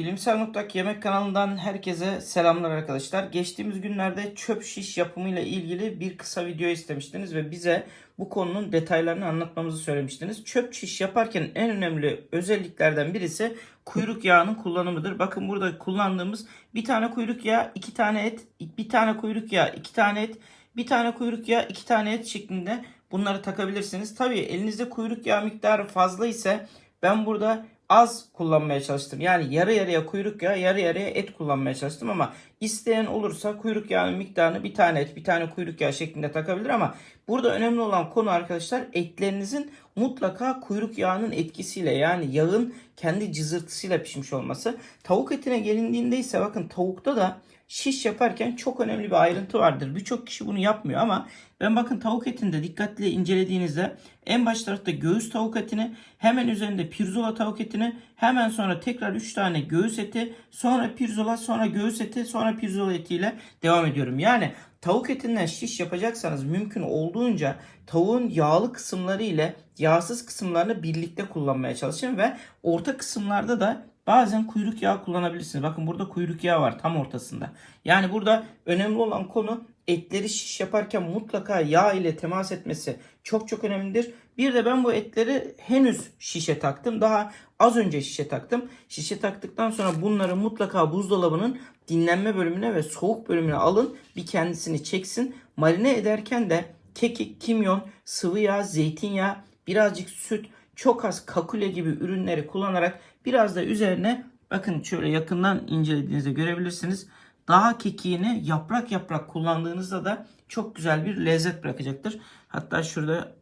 Bilimsel Mutlak Yemek kanalından herkese selamlar arkadaşlar. Geçtiğimiz günlerde çöp şiş yapımıyla ilgili bir kısa video istemiştiniz ve bize bu konunun detaylarını anlatmamızı söylemiştiniz. Çöp şiş yaparken en önemli özelliklerden birisi kuyruk yağının kullanımıdır. Bakın burada kullandığımız bir tane kuyruk yağı, iki tane et, bir tane kuyruk yağı, iki tane et, bir tane kuyruk yağı, iki tane et şeklinde bunları takabilirsiniz. Tabii elinizde kuyruk yağı miktarı fazla ise ben burada az kullanmaya çalıştım. Yani yarı yarıya kuyruk yağı, yarı yarıya et kullanmaya çalıştım ama isteyen olursa kuyruk yağının miktarını bir tane et, bir tane kuyruk yağı şeklinde takabilir ama burada önemli olan konu arkadaşlar etlerinizin mutlaka kuyruk yağının etkisiyle yani yağın kendi cızırtısıyla pişmiş olması. Tavuk etine gelindiğinde ise bakın tavukta da şiş yaparken çok önemli bir ayrıntı vardır. Birçok kişi bunu yapmıyor ama ben bakın tavuk etinde dikkatli incelediğinizde en baş tarafta göğüs tavuk etini, hemen üzerinde pirzola tavuk etini, hemen sonra tekrar 3 tane göğüs eti, sonra pirzola, sonra göğüs eti, sonra pirzola etiyle devam ediyorum. Yani tavuk etinden şiş yapacaksanız mümkün olduğunca tavuğun yağlı kısımları ile yağsız kısımlarını birlikte kullanmaya çalışın ve orta kısımlarda da Bazen kuyruk yağı kullanabilirsiniz. Bakın burada kuyruk yağı var tam ortasında. Yani burada önemli olan konu etleri şiş yaparken mutlaka yağ ile temas etmesi çok çok önemlidir. Bir de ben bu etleri henüz şişe taktım. Daha az önce şişe taktım. Şişe taktıktan sonra bunları mutlaka buzdolabının dinlenme bölümüne ve soğuk bölümüne alın. Bir kendisini çeksin. Marine ederken de kekik, kimyon, sıvı yağ, zeytinyağı, birazcık süt, çok az kakule gibi ürünleri kullanarak biraz da üzerine bakın şöyle yakından incelediğinizde görebilirsiniz. Daha kekiğini yaprak yaprak kullandığınızda da çok güzel bir lezzet bırakacaktır. Hatta şurada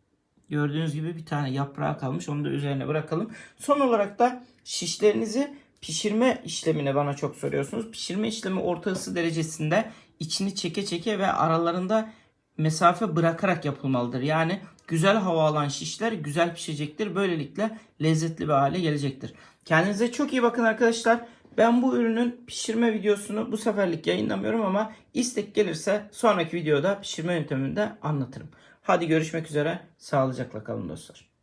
gördüğünüz gibi bir tane yaprağı kalmış. Onu da üzerine bırakalım. Son olarak da şişlerinizi pişirme işlemine bana çok soruyorsunuz. Pişirme işlemi orta ısı derecesinde içini çeke çeke ve aralarında mesafe bırakarak yapılmalıdır. Yani güzel hava alan şişler güzel pişecektir. Böylelikle lezzetli bir hale gelecektir. Kendinize çok iyi bakın arkadaşlar. Ben bu ürünün pişirme videosunu bu seferlik yayınlamıyorum ama istek gelirse sonraki videoda pişirme yöntemini de anlatırım. Hadi görüşmek üzere. Sağlıcakla kalın dostlar.